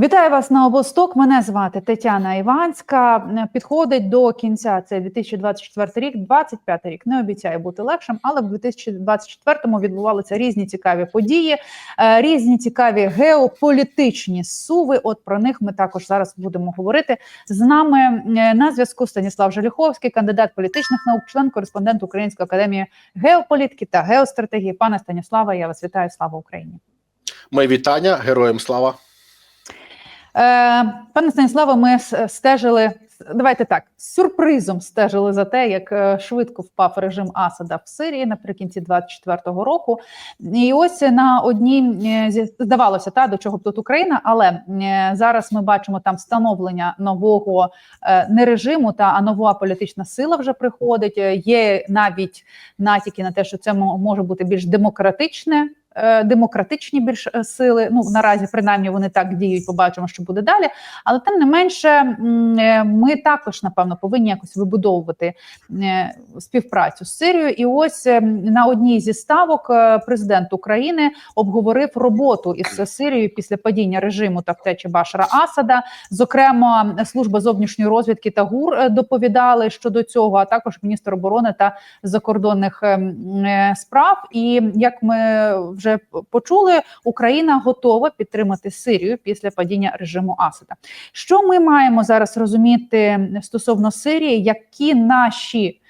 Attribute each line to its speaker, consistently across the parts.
Speaker 1: Вітаю вас на обосток. Мене звати Тетяна Іванська. Підходить до кінця цей 2024 рік. 25 рік не обіцяє бути легшим, але в 2024-му відбувалися різні цікаві події, е, різні цікаві геополітичні суви. От про них ми також зараз будемо говорити. З нами е, на зв'язку Станіслав Желіховський, кандидат політичних наук, член кореспондент Української академії геополітики та геостратегії. Пане Станіславе, я вас вітаю. Слава Україні!
Speaker 2: Мої вітання, героям слава.
Speaker 1: Е, Пане Станіславе, ми стежили. Давайте так з сюрпризом стежили за те, як е, швидко впав режим Асада в Сирії наприкінці 24-го року. І ось на одній е, здавалося, та до чого б тут Україна, але зараз ми бачимо там встановлення нового не режиму, та а нова політична сила вже приходить. Є навіть натяки на те, що це мо- може бути більш демократичне. Е, Демократичні більш е, сили, ну наразі принаймні вони так діють. Побачимо, що буде далі. Але тим не менше, е, ми також напевно повинні якось вибудовувати співпрацю з Сирією. І ось е, на одній зі ставок президент України обговорив роботу із Сирією після падіння режиму та втечі Башара Асада. Зокрема, служба зовнішньої розвідки та ГУР доповідали щодо цього, а також міністр оборони та закордонних е, м, е, справ. І як ми вже почули, Україна готова підтримати Сирію після падіння режиму Асада. Що ми маємо зараз розуміти стосовно Сирії, які наші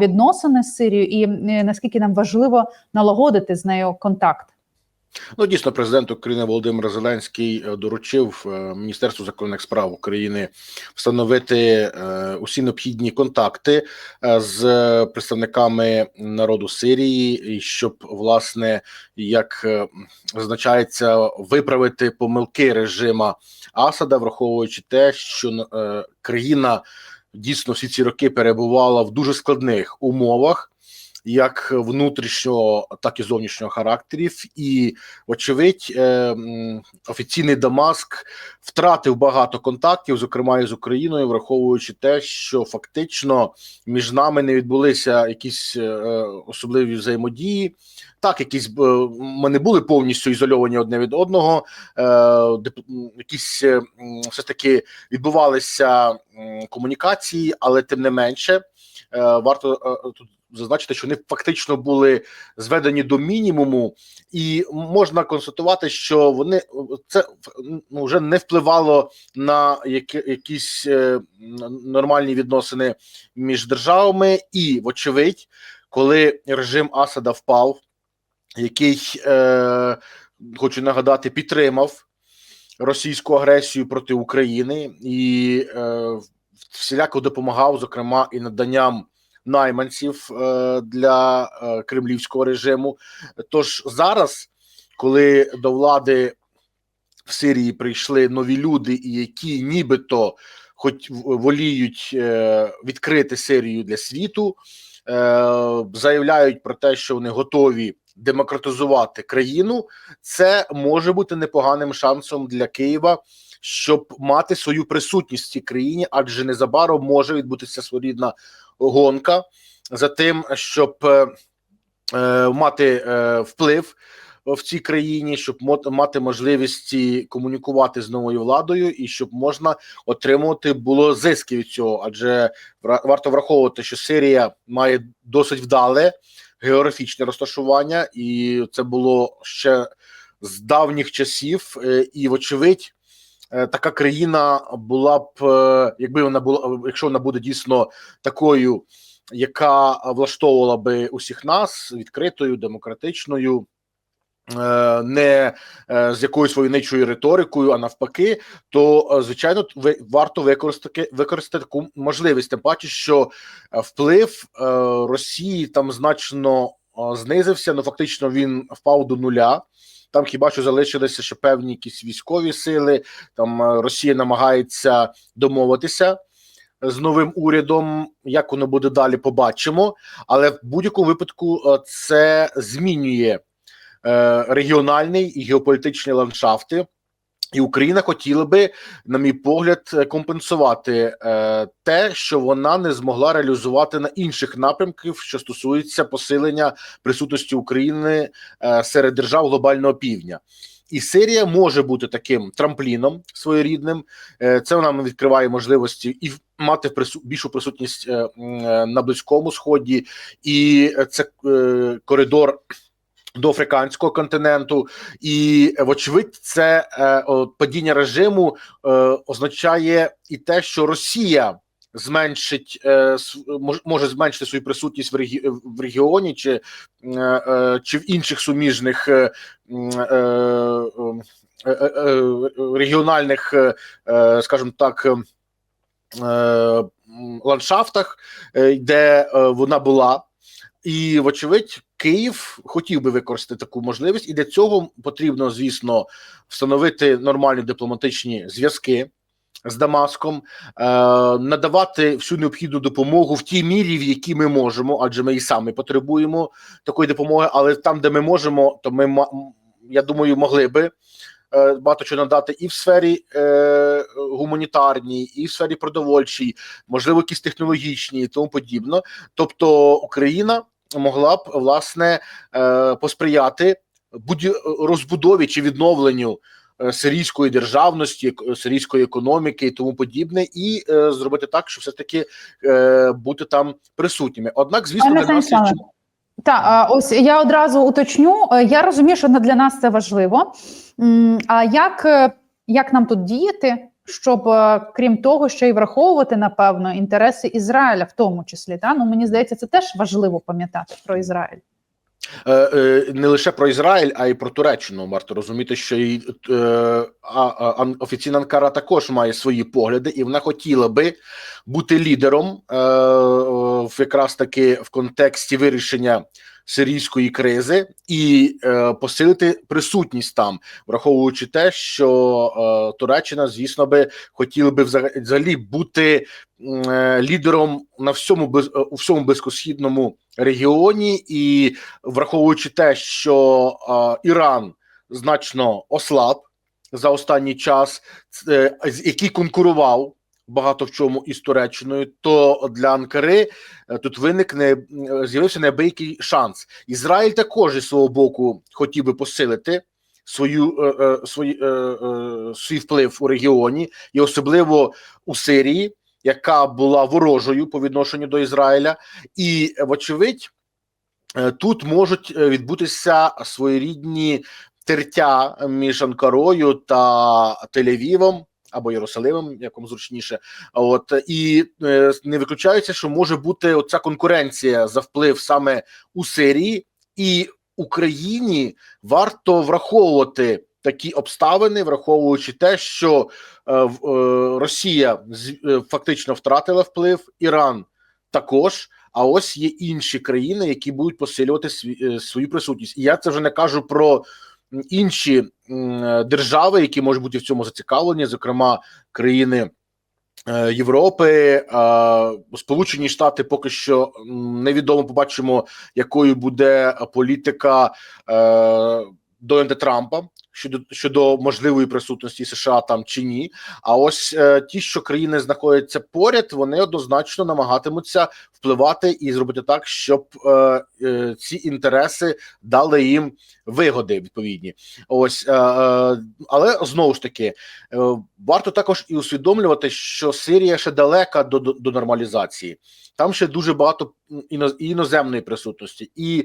Speaker 1: відносини з Сирією, і наскільки нам важливо налагодити з нею контакт?
Speaker 2: Ну дійсно, президент України Володимир Зеленський е, доручив е, Міністерству закордонних справ України встановити е, усі необхідні контакти з представниками народу Сирії, щоб власне як зазначається виправити помилки режима Асада, враховуючи те, що країна дійсно всі ці роки перебувала в дуже складних умовах. Як внутрішнього, так і зовнішнього характерів, і вочевидь, е, офіційний Дамаск втратив багато контактів, зокрема і з Україною, враховуючи те, що фактично між нами не відбулися якісь е, особливі взаємодії. Так, якісь е, ми не були повністю ізольовані одне від одного. Е, якісь все ж таки відбувалися комунікації, але тим не менше, варто тут зазначити, що вони фактично були зведені до мінімуму, і можна констатувати, що вони це ну, вже не впливало на які, якісь е, нормальні відносини між державами, і, вочевидь, коли режим Асада впав, який е, хочу нагадати, підтримав російську агресію проти України і е, всіляко допомагав, зокрема, і наданням найманців е, для е, кремлівського режиму. Тож зараз, коли до влади в Сирії прийшли нові люди, які нібито хоч воліють е, відкрити Сирію для світу, заявляють про те, що вони готові демократизувати країну, це може бути непоганим шансом для Києва. Щоб мати свою присутність в цій країні, адже незабаром може відбутися своєрідна гонка за тим, щоб е, е, мати е, вплив в цій країні, щоб мати можливості комунікувати з новою владою, і щоб можна отримувати було зиски від цього. Адже варто враховувати, що Сирія має досить вдале географічне розташування, і це було ще з давніх часів, і вочевидь. Е, Така країна була б, е, якби вона була, якщо вона буде дійсно такою, яка влаштовувала би усіх нас відкритою, демократичною, е, не з якоюсь войничою риторикою, а навпаки, то звичайно ви- варто використати використати таку можливість. Тим паче, що вплив Росії там значно знизився. Ну фактично він впав до нуля. Там хіба що залишилися ще певні якісь військові сили. Там е, Росія намагається домовитися з новим урядом. Як воно буде далі, побачимо. Але в будь-якому випадку е, це змінює е, регіональний і геополітичні ландшафти. І Україна хотіла би, на мій погляд, компенсувати е, те, що вона не змогла реалізувати на інших напрямків, що стосується посилення присутності України е, серед держав глобального півдня. І Сирія може бути таким трампліном своєрідним. Е, Це нам відкриває можливості і мати прису- більшу присутність е, е, на близькому сході, і це е, коридор. До африканського континенту, і вочевидь, це е, падіння режиму е, означає і те, що Росія зменшить е, мож- може зменшити свою присутність в, регі- в регіоні чи, е, е, чи в інших суміжних е, е, е, е, е, регіональних, е, е, скажімо так. е, е, ландшафтах, е, де е, вона була, і вочевидь, Київ хотів би використати таку можливість, і для цього потрібно, звісно, встановити нормальні дипломатичні зв'язки з Дамаском, е, надавати всю необхідну допомогу в тій мірі, в якій ми можемо, адже ми і самі потребуємо такої допомоги. Але там, де ми можемо, то ми я думаю, могли би. е, Багато чого надати і в сфері е, гуманітарній, і в сфері продовольчій, можливо, якісь технологічні і тому подібно. Тобто Україна могла б власне е, посприяти будь розбудові чи відновленню е, сирійської державності, сирійської економіки і тому подібне, і е, зробити так, щоб все таки е, бути там присутніми. Однак, звісно, для нас
Speaker 1: Так, ось я одразу уточню. Е, Я розумію, що для нас це важливо. А як, е, як нам тут діяти, щоб е, крім того, ще й враховувати напевно інтереси Ізраїля, в тому числі, та ну мені здається, це теж важливо пам'ятати про Ізраїль.
Speaker 2: Е, е, не лише про Ізраїль, а й про Туреччину. Варто розуміти, що і а, а, офіційна Анкара також має свої погляди, і вона хотіла би бути лідером е, в якраз таки в контексті вирішення сирійської кризи і е, посилити присутність там, враховуючи те, що е, Туреччина, звісно, би хотіла би взагалі бути е, лідером на всьому без е, у всьому близькосхідному регіоні, і враховуючи те, що е, Іран значно ослаб за останній час, з- який конкурував багато в чому із Туреччиною, то для Анкари е, тут виникне з'явився неабиякий шанс. Ізраїль також із свого боку хотів би посилити. Свою е, е, свої, е, е, свій вплив у регіоні, і особливо у Сирії, яка була ворожою по відношенню до Ізраїля, і вочевидь, е, тут можуть е, відбутися своєрідні тертя між Анкарою та Тель-Авівом або Єрусалимом, як вам зручніше. От і е, не виключається, що може бути оця конкуренція за вплив саме у Сирії і Україні варто враховувати такі обставини, враховуючи те, що е, е, Росія з- е, фактично втратила вплив, Іран також. А ось є інші країни, які будуть посилювати сві, е, свою присутність. І я це вже не кажу про інші держави, які можуть бути в цьому зацікавлені, зокрема країни. е, Європи, Сполучені Штати поки що невідомо побачимо, якою буде політика е, Дональда Трампа щодо щодо можливої присутності США там чи ні. А ось е, ті, що країни знаходяться поряд, вони однозначно намагатимуться впливати і зробити так, щоб е, е, ці інтереси дали їм вигоди відповідні. Ось, е, е, але знову ж таки, е, варто також і усвідомлювати, що Сирія ще далека до, до, до нормалізації. Там ще дуже багато м, іно- і іноземної присутності, і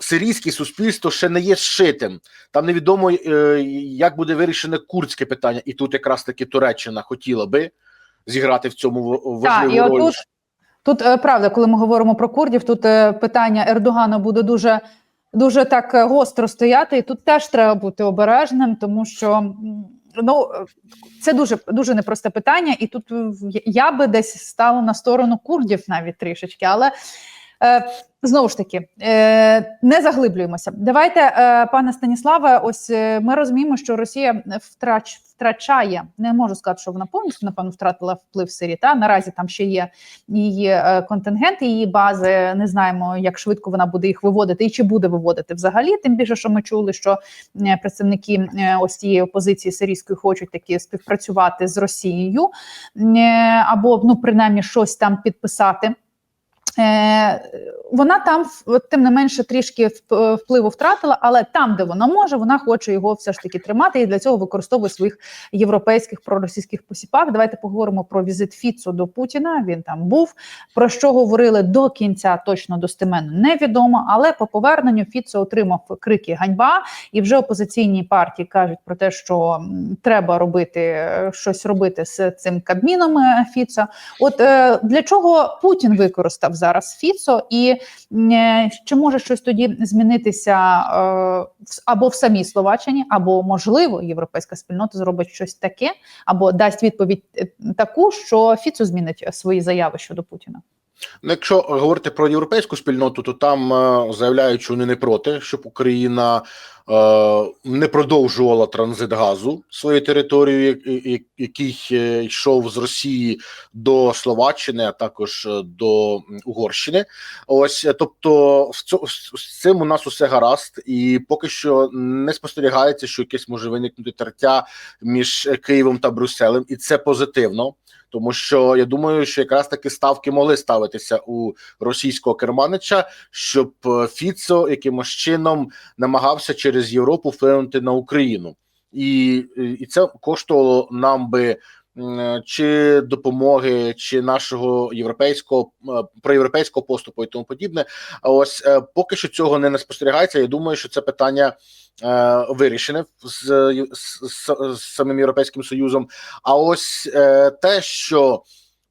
Speaker 2: сирійське суспільство ще не є зшитим. Там невідомо, е, як буде вирішене курдське питання, і тут якраз таки Туреччина хотіла би зіграти в цьому
Speaker 1: Так,
Speaker 2: важливу
Speaker 1: і
Speaker 2: роль.
Speaker 1: тут е, правда, коли ми говоримо про курдів, тут е, питання Ердогана буде дуже дуже так гостро стояти, і тут теж треба бути обережним, тому що ну це дуже дуже непросте питання, і тут я би десь стала на сторону курдів навіть трішечки, але. Е, Знову ж таки, е, не заглиблюємося. Давайте, е, пане Станіславе, ось ми розуміємо, що Росія втрач, втрачає, не можу сказати, що вона повністю напевно втратила вплив в Сирії. Та наразі там ще є її контингент, її бази. Не знаємо, як швидко вона буде їх виводити і чи буде виводити взагалі. Тим більше, що ми чули, що представники ось цієї опозиції сирійської хочуть таки співпрацювати з Росією або ну принаймні щось там підписати. Е, Вона там тим не менше трішки впливу втратила, але там, де вона може, вона хоче його все ж таки тримати і для цього використовує своїх європейських проросійських посіпак. Давайте поговоримо про візит Фіцо до Путіна. Він там був. Про що говорили до кінця, точно достеменно невідомо. Але по поверненню Фіцо отримав крики ганьба, і вже опозиційні партії кажуть про те, що треба робити е, щось робити з цим кабміном е, Фіцо. От е, для чого Путін використав зараз Фіцо, і е, чи може щось тоді змінитися е, або в самій Словаччині, або можливо європейська спільнота зробить щось таке, або дасть відповідь е, таку, що Фіцо змінить свої заяви щодо Путіна.
Speaker 2: Ну, якщо говорити про європейську спільноту, то там заявляють, що вони не проти, щоб Україна не продовжувала транзит газу своєю територією, я- який е, йшов з Росії до Словаччини, а також е, до Угорщини. Ось е, тобто, з цим у нас усе гаразд, і поки що не спостерігається, що якесь може виникнути тертя між е, Києвом та Брюсселем, і це позитивно. Тому що я думаю, що якраз таки ставки могли ставитися у російського керманича, щоб е, Фіцо якимось чином намагався через Європу вплинути на Україну, і, і це коштувало нам би чи допомоги, чи нашого європейського е, проєвропейського поступу і тому подібне. А ось е, поки що цього не спостерігається. Я думаю, що це питання е, вирішене з, з, з, з самим європейським союзом. А ось е, те, що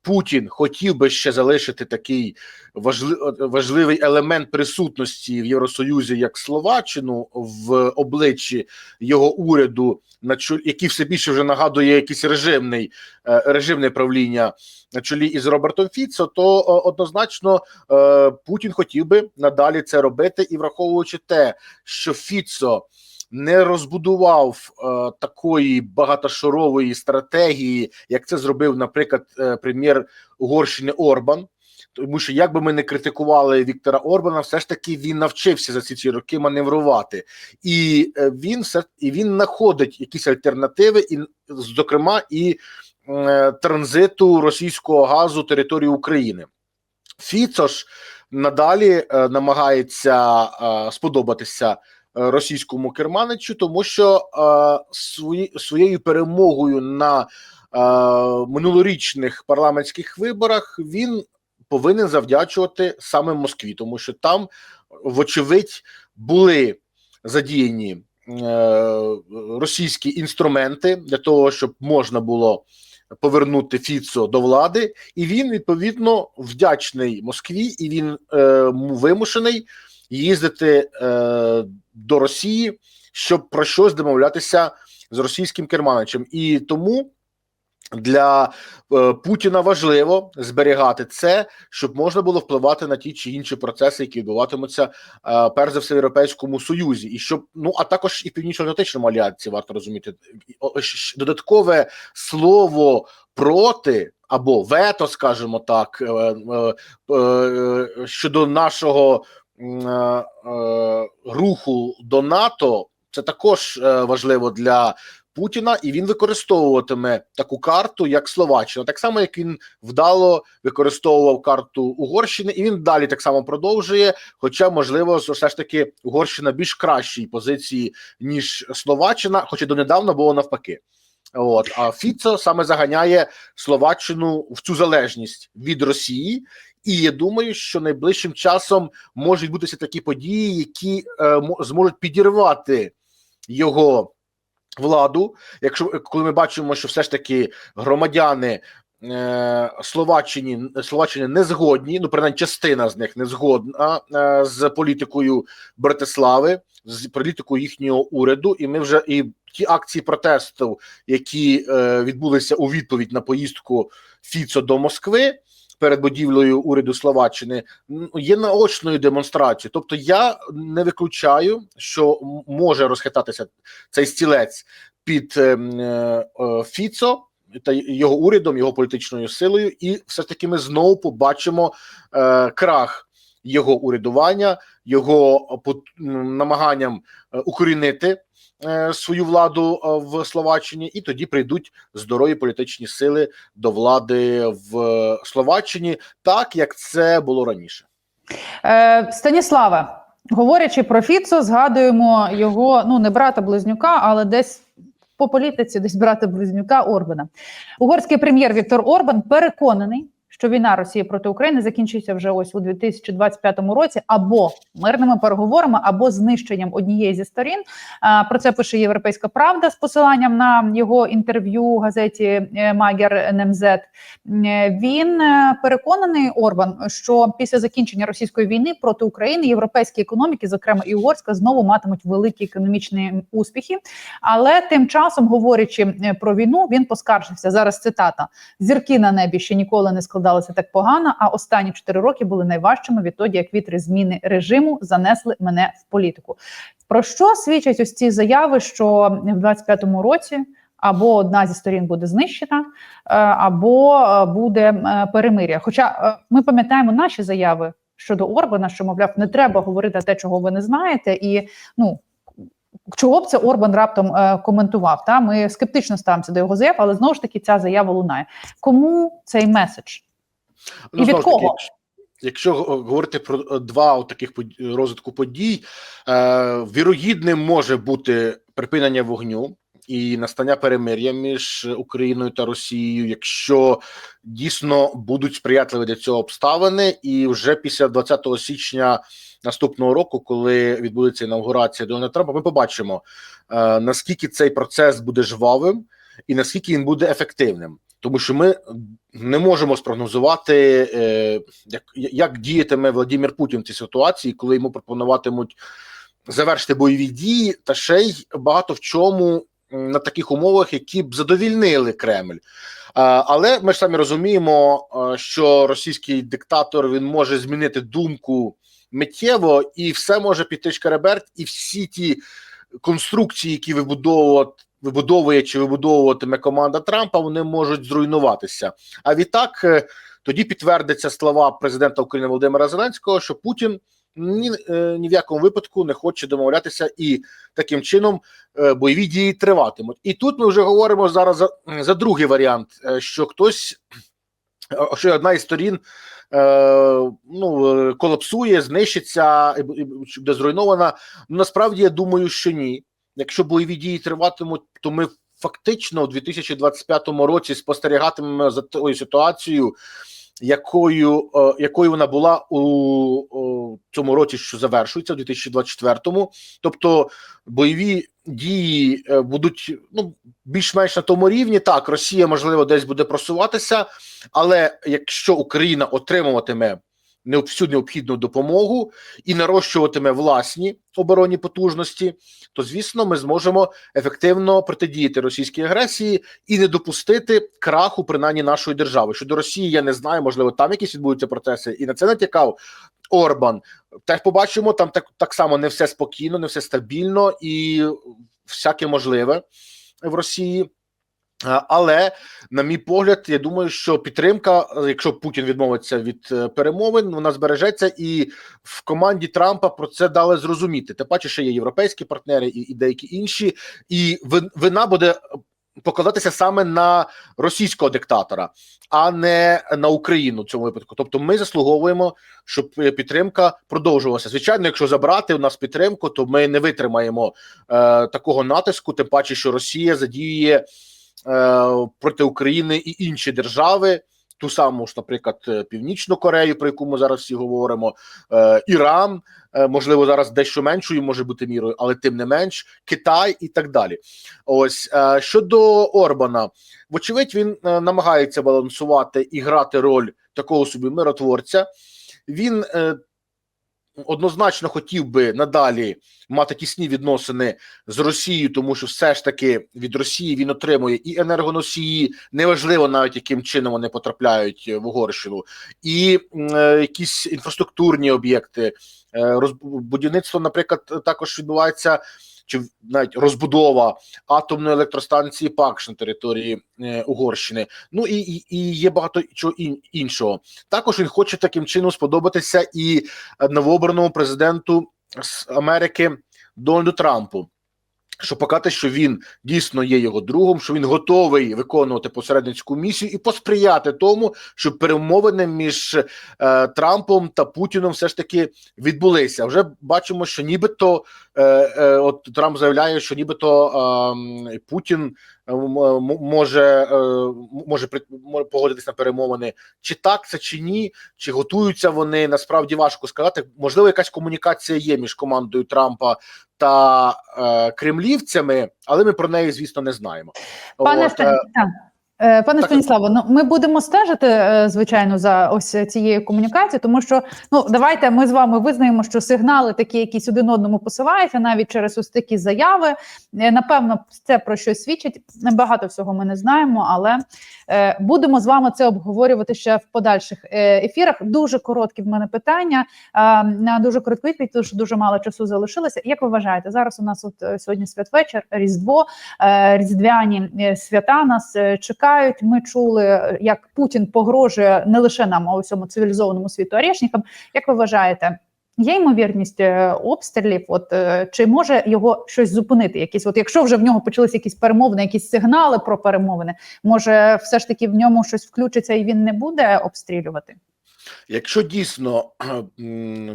Speaker 2: Путін хотів би ще залишити такий важли, важливий елемент присутності в Євросоюзі, як Словаччину, в обличчі його уряду, на чолі, який все більше вже нагадує якийсь режимний е, режимне правління на чолі із Робертом Фіцо, то е, однозначно е, Путін хотів би надалі це робити, і враховуючи те, що Фіцо не розбудував е, такої багатошарової стратегії, як це зробив, наприклад, е, прем'єр Угорщини Орбан. Тому що як би ми не критикували Віктора Орбана, все ж таки він навчився за ці ці роки маневрувати, і е, він все і він знаходить якісь альтернативи, і зокрема і е, транзиту російського газу території України. Фіцо ж надалі е, намагається е, сподобатися російському керманичу, тому що е, своєю перемогою на е, минулорічних парламентських виборах він повинен завдячувати саме Москві, тому що там, вочевидь, були задіяні е, російські інструменти для того, щоб можна було повернути Фіцо до влади, і він відповідно вдячний Москві, і він е, вимушений їздити е, до Росії, щоб про щось домовлятися з російським керманичем. І тому для е, Путіна важливо зберігати це, щоб можна було впливати на ті чи інші процеси, які відбуватимуться е, перш за все в Європейському Союзі, і щоб ну а також і північно-атлантичному альянсі варто розуміти додаткове слово проти або вето, скажімо так, е, е, е, щодо нашого руху до НАТО. Це також е, важливо для Путіна, і він використовуватиме таку карту, як Словаччина, так само як він вдало використовував карту Угорщини, і він далі так само продовжує. Хоча, можливо, все ж таки Угорщина більш кращій позиції ніж Словаччина, хоча донедавна було навпаки. От а Фіцо саме заганяє Словаччину в цю залежність від Росії. І я думаю, що найближчим часом можуть відбутися такі події, які е, зможуть підірвати його владу. Якщо коли ми бачимо, що все ж таки громадяни е, Словаччині Словаччини не згодні, ну принаймні частина з них не згодна е, з політикою Братислави, з політикою їхнього уряду, і ми вже і ті акції протесту, які е, відбулися у відповідь на поїздку Фіцо до Москви. Перед будівлею уряду Словаччини є наочною демонстрацією. Тобто, я не виключаю, що може розхитатися цей стілець під е, е, е, Фіцо та його урядом, його політичною силою, і все ж таки ми знову побачимо е, крах його урядування, його пот- намаганням е, укорінити е, свою владу е, в Словаччині, і тоді прийдуть здорові політичні сили до влади в Словаччині, так як це було раніше.
Speaker 1: Е, Станіславе, говорячи про Фіцо, згадуємо його ну не брата близнюка, але десь по політиці, десь брата близнюка Орбана. Угорський прем'єр Віктор Орбан переконаний, що війна Росії проти України закінчиться вже ось у 2025 році або мирними переговорами, або знищенням однієї зі сторін. Про це пише Європейська Правда з посиланням на його інтерв'ю газеті е, Магер НМЗ. Е, Він е, переконаний Орбан, що після закінчення російської війни проти України європейські економіки, зокрема і угорська, знову матимуть великі економічні успіхи. Але тим часом, говорячи про війну, він поскаржився зараз. Цитата: зірки на небі ще ніколи не складалися так погано. А останні чотири роки були найважчими відтоді, як вітри зміни режиму занесли мене в політику. Про що свідчать ось ці заяви, що в 25-му році або одна зі сторін буде знищена, е, або е, буде е, перемир'я. Хоча ми пам'ятаємо наші заяви щодо Орбана, що мовляв, не треба говорити те, чого ви не знаєте, і ну. Чого б це Орбан раптом коментував? Та ми скептично ставимося до його заяв, але знову ж таки ця заява лунає. Кому цей меседж? І від
Speaker 2: ж таки, якщо- говорити про е, два таких розвитку подій, е, вірогідним може бути припинення вогню і настання перемир'я між Україною та Росією, якщо дійсно будуть сприятливі для цього обставини, і вже після 20 січня наступного року, коли відбудеться інаугурація Дональда Трампа, ми побачимо е, наскільки цей процес буде жвавим і наскільки він буде ефективним. Тому що ми не можемо спрогнозувати, е, як, як діятиме Владимир Путін в цій ситуації, коли йому пропонуватимуть завершити бойові дії, та ще й багато в чому на таких умовах, які б задовільнили Кремль. Але ми ж самі розуміємо, що російський диктатор він може змінити думку миттєво, і все може піти шкереберть, і всі ті конструкції, які вибудовувати вибудовує чи вибудовуватиме команда Трампа, вони можуть зруйнуватися. А відтак е, тоді підтвердиться слова президента України Володимира Зеленського, що Путін ні, е, ні в якому випадку не хоче домовлятися, і таким чином е, бойові дії триватимуть. І тут ми вже говоримо зараз за, за другий варіант, що хтось, що одна із сторін. Ну колапсує, знищиться буде зруйнована. Насправді я думаю, що ні. Якщо бойові дії триватимуть, то ми фактично у 2025 році спостерігатимемо за тою ситуацією, якою, е, якою вона була у, цьому році, що завершується, у 2024-му. Тобто бойові дії е, будуть ну, більш-менш на тому рівні. Так, Росія, можливо, десь буде просуватися, але якщо Україна отримуватиме всю необхідну допомогу і нарощуватиме власні оборонні потужності, то звісно ми зможемо ефективно протидіяти російській агресії і не допустити краху принаймні нашої держави. Щодо Росії, я не знаю, можливо, там якісь відбудуться процеси, і на це натякав Орбан. Теж побачимо, там так, так само не все спокійно, не все стабільно і всяке можливе в Росії. А, Але, на мій погляд, я думаю, що підтримка, е, якщо Путін відмовиться від е, перемовин, вона збережеться, і в команді Трампа про це дали зрозуміти. Тим паче, що є європейські партнери і, і деякі інші, і вина буде покладатися саме на російського диктатора, а не на Україну в цьому випадку. Тобто, ми заслуговуємо, щоб е, підтримка продовжувалася. Звичайно, якщо забрати у нас підтримку, то ми не витримаємо е, такого натиску, тим паче, що Росія задіює е, проти України і інші держави. Ту саму ж, наприклад, е, Північну Корею, про яку ми зараз всі говоримо, е, Іран, е, можливо, зараз дещо меншою може бути мірою, але тим не менш, Китай і так далі. Ось е, щодо Орбана, вочевидь, він е, намагається балансувати і грати роль такого собі миротворця. Він е, однозначно хотів би надалі мати тісні відносини з Росією, тому що все ж таки від Росії він отримує і енергоносії, неважливо навіть яким чином вони потрапляють в Угорщину, і е, якісь інфраструктурні об'єкти. Е, будівництво, наприклад, також відбувається. Чи навіть розбудова атомної електростанції ПАКШ на території е, Угорщини. Ну і, і, і є багато чого ін- іншого. Також він хоче таким чином сподобатися і новообраному президенту Америки Дональду Трампу. Щоб показати, що він дійсно є його другом, що він готовий виконувати посередницьку місію і посприяти тому, щоб перемовини між е, Трампом та Путіном все ж таки відбулися. Вже бачимо, що нібито е, е, от Трамп заявляє, що нібито е, Путін може, е, може при- може погодитись на перемовини. Чи так це чи ні? Чи готуються вони? Насправді важко сказати. Можливо, якась комунікація є між командою Трампа та е, кремлівцями, але ми про неї, звісно, не знаємо.
Speaker 1: Пане
Speaker 2: От,
Speaker 1: Стан...
Speaker 2: е,
Speaker 1: Пане
Speaker 2: так.
Speaker 1: Станіславе, ну ми будемо стежити, е, звичайно, за ось цією комунікацією, тому що ну давайте ми з вами визнаємо, що сигнали такі, якісь один одному посилаються, навіть через ось такі заяви. Е, Напевно, це про щось свідчить. Багато всього ми не знаємо, але будемо з вами це обговорювати ще в подальших ефірах. Дуже короткі в мене питання на дуже коротку відповідь, тому що дуже мало часу залишилося. Як ви вважаєте, зараз у нас от сьогодні святвечір, Різдво, різдвяні свята нас е, чекають. Ми чули, е, як Путін погрожує не лише нам, а усьому цивілізованому світу арешникам. Як ви вважаєте? Є ймовірність е, обстрілів, от е, чи може його щось зупинити? Якісь, от якщо вже в нього почалися якісь перемовини, якісь сигнали про перемовини, може все ж таки в ньому щось включиться і він не буде обстрілювати?
Speaker 2: Якщо дійсно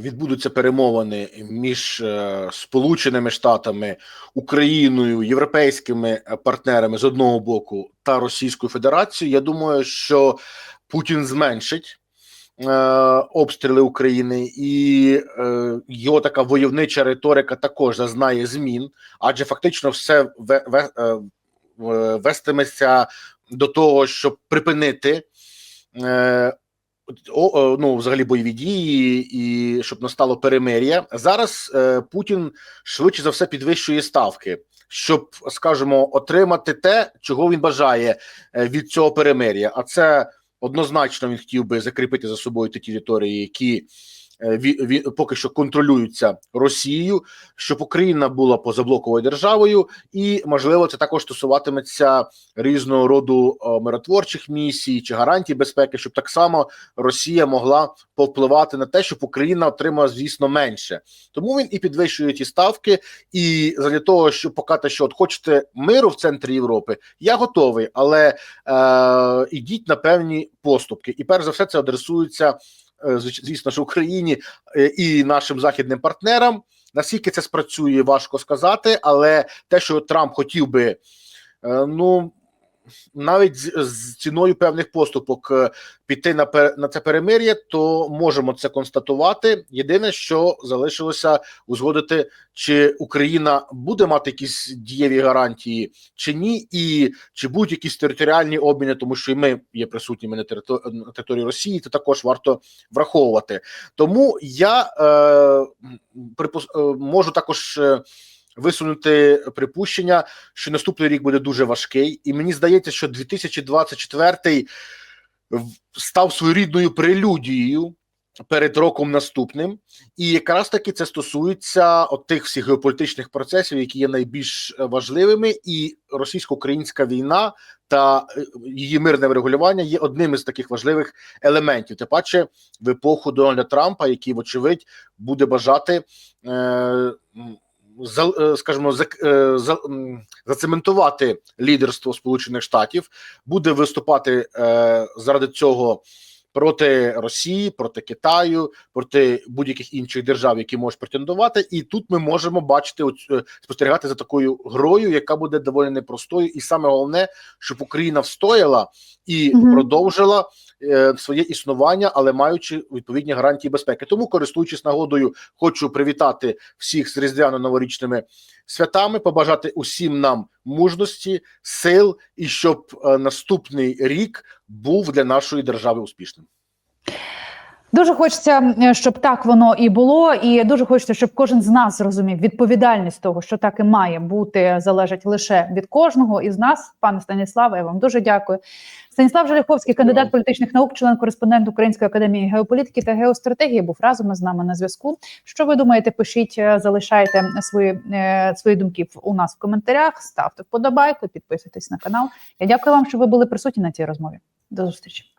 Speaker 2: відбудуться перемовини між е, Сполученими Штатами, Україною, європейськими е, партнерами з одного боку та Російською Федерацією, я думаю, що Путін зменшить е, обстріли України, і його така войовнича риторика також зазнає змін, адже фактично все ве, ве, вестиметься до того, щоб припинити. Ну, взагалі бойові дії, і щоб настало перемир'я. Зараз е, Путін швидше за все підвищує ставки, щоб, скажімо, отримати те, чого він бажає е, від цього перемир'я. А це однозначно він хотів би закріпити за собою ті території, які поки що контролюються Росією, щоб Україна була позаблоковою державою, і можливо це також стосуватиметься різного роду е, миротворчих місій чи гарантій безпеки, щоб так само Росія могла повпливати на те, щоб Україна отримала, звісно, менше. Тому він і підвищує ті ставки. І для того, щоб показати, що от хочете миру в центрі Європи, я готовий, але е, ідіть на певні поступки. І перш за все, це адресується, е, звісно ж, Україні е, і нашим західним партнерам. Наскільки це спрацює, важко сказати, але те, що Трамп хотів би, е, ну навіть з, з ціною певних поступок е, піти на пер- на це перемир'я, то можемо це констатувати. Єдине, що залишилося узгодити, чи Україна буде мати якісь дієві гарантії, чи ні, і чи будуть якісь територіальні обміни, тому що і ми є присутніми на, територ- на території Росії, це також варто враховувати. Тому я е, припус- е, можу також. Е, Висунути припущення, що наступний рік буде дуже важкий, і мені здається, що 2024 в- став своєрідною прелюдією перед роком наступним, і якраз таки це стосується тих всіх геополітичних процесів, які є найбільш е, важливими, і російсько-українська війна та е, її мирне врегулювання є одним із таких важливих елементів. Тим паче в епоху Дональда Трампа, який, вочевидь, буде бажати. Е, скажімо, за, е, за, зацементувати лідерство Сполучених Штатів, буде виступати е, заради цього проти Росії, проти Китаю, проти будь-яких інших держав, які можуть претендувати. І тут ми можемо бачити е, спостерігати за такою грою, яка буде доволі непростою, і саме головне, щоб Україна встояла і
Speaker 1: Мгм.
Speaker 2: продовжила е, своє існування, але маючи відповідні гарантії безпеки. Тому, користуючись нагодою, хочу привітати всіх з різдвяно-новорічними святами, побажати усім нам мужності, сил і щоб е, наступний рік був для нашої держави успішним.
Speaker 1: Дуже хочеться, щоб так воно і було, і дуже хочеться, щоб кожен з нас зрозумів відповідальність того, що так і має бути, залежить лише від кожного із нас. Пане Станіславе, я вам дуже дякую. Станіслав Желяховський, кандидат політичних наук, член кореспондент Української академії геополітики та геостратегії, був разом з нами на зв'язку. Що ви думаєте? Пишіть, е, залишайте свої, е, свої думки у нас в коментарях, ставте вподобайку, підписуйтесь на канал. Я дякую вам, що ви були присутні на цій розмові. До зустрічі.